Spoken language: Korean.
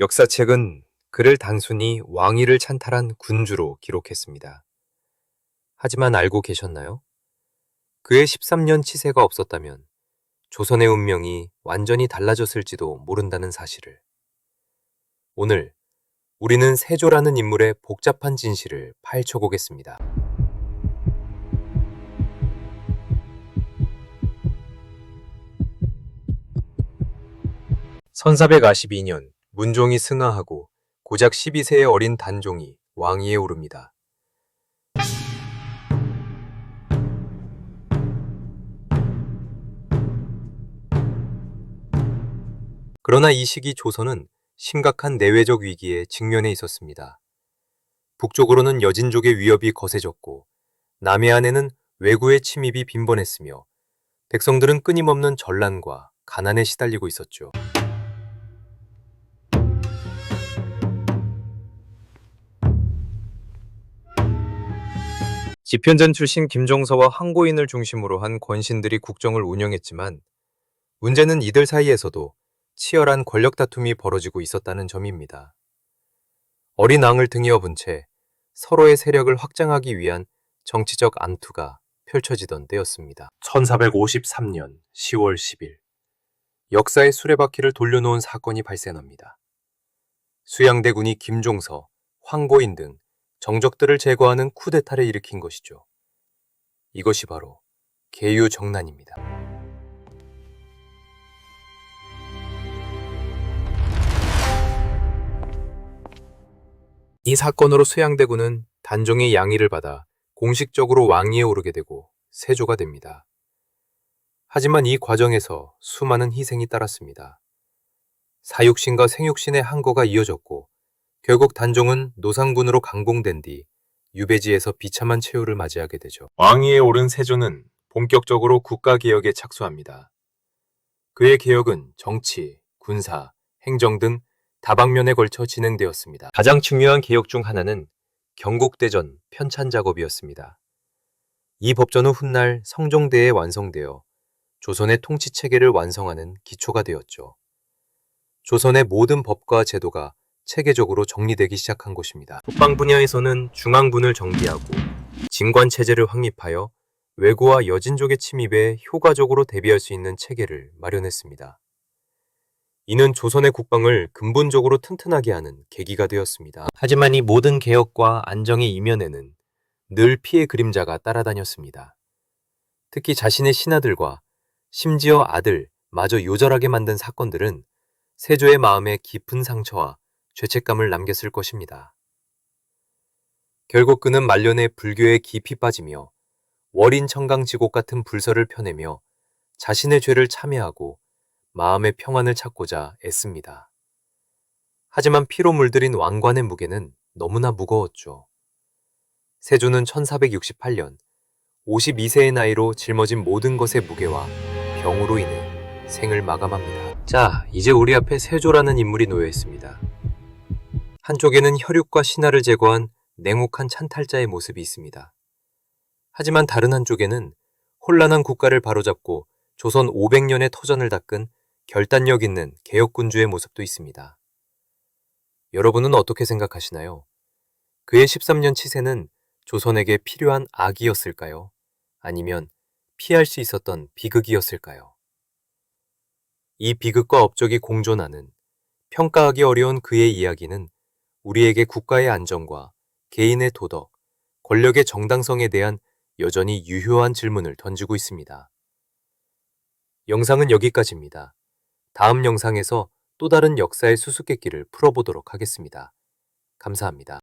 역사책은 그를 단순히 왕위를 찬탈한 군주로 기록했습니다. 하지만 알고 계셨나요? 그의 13년 치세가 없었다면 조선의 운명이 완전히 달라졌을지도 모른다는 사실을. 오늘 우리는 세조라는 인물의 복잡한 진실을 파헤쳐 보겠습니다. (1442년) 문종이 승하하고 고작 12세의 어린 단종이 왕위에 오릅니다. 그러나 이 시기 조선은 심각한 내외적 위기에 직면해 있었습니다. 북쪽으로는 여진족의 위협이 거세졌고 남해안에는 왜구의 침입이 빈번했으며 백성들은 끊임없는 전란과 가난에 시달리고 있었죠. 집현전 출신 김종서와 항고인을 중심으로 한 권신들이 국정을 운영했지만 문제는 이들 사이에서도 치열한 권력 다툼이 벌어지고 있었다는 점입니다. 어린 왕을 등에 업은 채 서로의 세력을 확장하기 위한 정치적 안투가 펼쳐지던 때였습니다. 1453년 10월 10일 역사의 수레바퀴를 돌려놓은 사건이 발생합니다. 수양대군이 김종서, 황고인 등 정적들을 제거하는 쿠데타를 일으킨 것이죠. 이것이 바로 계유정난입니다. 이 사건으로 수양대군은 단종의 양의를 받아 공식적으로 왕위에 오르게 되고 세조가 됩니다. 하지만 이 과정에서 수많은 희생이 따랐습니다. 사육신과 생육신의 항거가 이어졌고 결국 단종은 노상군으로 강공된 뒤 유배지에서 비참한 최후를 맞이하게 되죠. 왕위에 오른 세조는 본격적으로 국가개혁에 착수합니다. 그의 개혁은 정치, 군사, 행정 등 다방면에 걸쳐 진행되었습니다. 가장 중요한 개혁 중 하나는 경국대전 편찬 작업이었습니다. 이 법전은 훗날 성종대에 완성되어 조선의 통치 체계를 완성하는 기초가 되었죠. 조선의 모든 법과 제도가 체계적으로 정리되기 시작한 것입니다. 국방 분야에서는 중앙군을 정비하고 진관 체제를 확립하여 외구와 여진족의 침입에 효과적으로 대비할 수 있는 체계를 마련했습니다. 이는 조선의 국방을 근본적으로 튼튼하게 하는 계기가 되었습니다. 하지만 이 모든 개혁과 안정의 이면에는 늘 피해 그림자가 따라다녔습니다. 특히 자신의 신하들과 심지어 아들 마저 요절하게 만든 사건들은 세조의 마음에 깊은 상처와 죄책감을 남겼을 것입니다. 결국 그는 말년에 불교에 깊이 빠지며 월인 청강지곡 같은 불서를 펴내며 자신의 죄를 참회하고 마음의 평안을 찾고자 애씁니다. 하지만 피로 물들인 왕관의 무게는 너무나 무거웠죠. 세조는 1468년 52세의 나이로 짊어진 모든 것의 무게와 병으로 인해 생을 마감합니다. 자, 이제 우리 앞에 세조라는 인물이 놓여 있습니다. 한쪽에는 혈육과 신하를 제거한 냉혹한 찬탈자의 모습이 있습니다. 하지만 다른 한쪽에는 혼란한 국가를 바로잡고 조선 500년의 터전을 닦은 결단력 있는 개혁군주의 모습도 있습니다. 여러분은 어떻게 생각하시나요? 그의 13년 치세는 조선에게 필요한 악이었을까요? 아니면 피할 수 있었던 비극이었을까요? 이 비극과 업적이 공존하는 평가하기 어려운 그의 이야기는 우리에게 국가의 안정과 개인의 도덕, 권력의 정당성에 대한 여전히 유효한 질문을 던지고 있습니다. 영상은 여기까지입니다. 다음 영상에서 또 다른 역사의 수수께끼를 풀어보도록 하겠습니다. 감사합니다.